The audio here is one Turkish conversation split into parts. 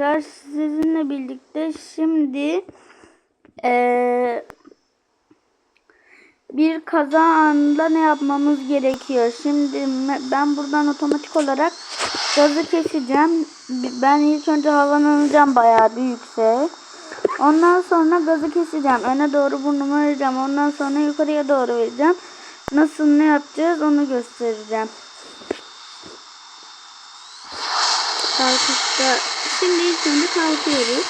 arkadaşlar sizinle birlikte şimdi eee, bir kaza anında ne yapmamız gerekiyor? Şimdi ben buradan otomatik olarak gazı keseceğim. Ben ilk önce havalanacağım bayağı büyükse. Ondan sonra gazı keseceğim. Öne doğru burnumu vereceğim. Ondan sonra yukarıya doğru vereceğim. Nasıl ne yapacağız onu göstereceğim. Kalkışta şimdi ilk önce kalkıyoruz.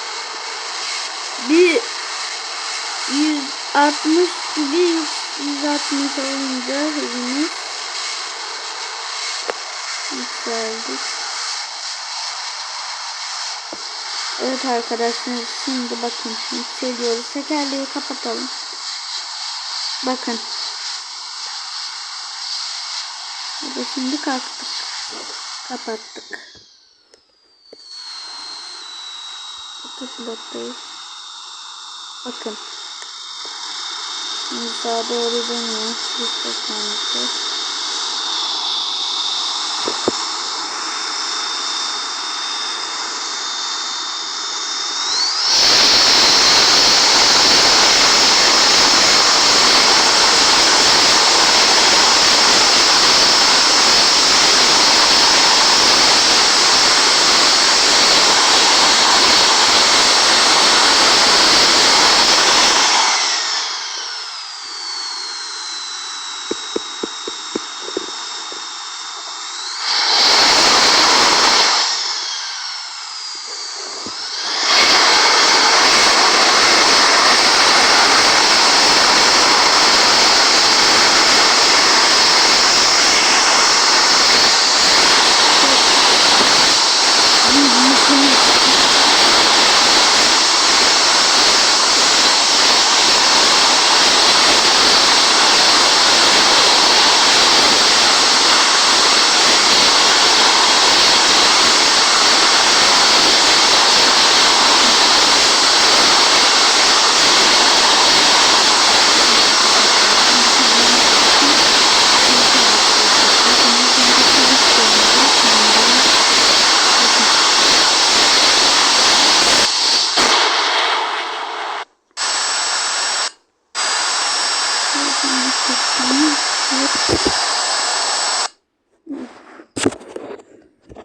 Bir 160 gibi 160 olunca hızımız yükseldik. Evet arkadaşlar şimdi bakın yükseliyoruz. Tekerleği kapatalım. Bakın. Burada şimdi kalktık. Kapattık. Otopilottayız. Bakın. Şimdi sağa doğru dönüyor. Liste kendisi.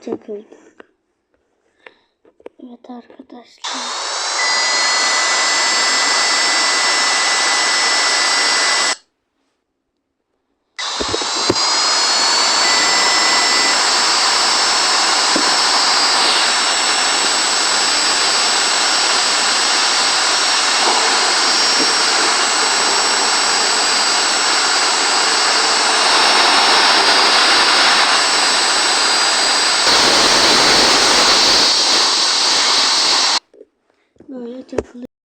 Çakıldı. Evet arkadaşlar. Buraya.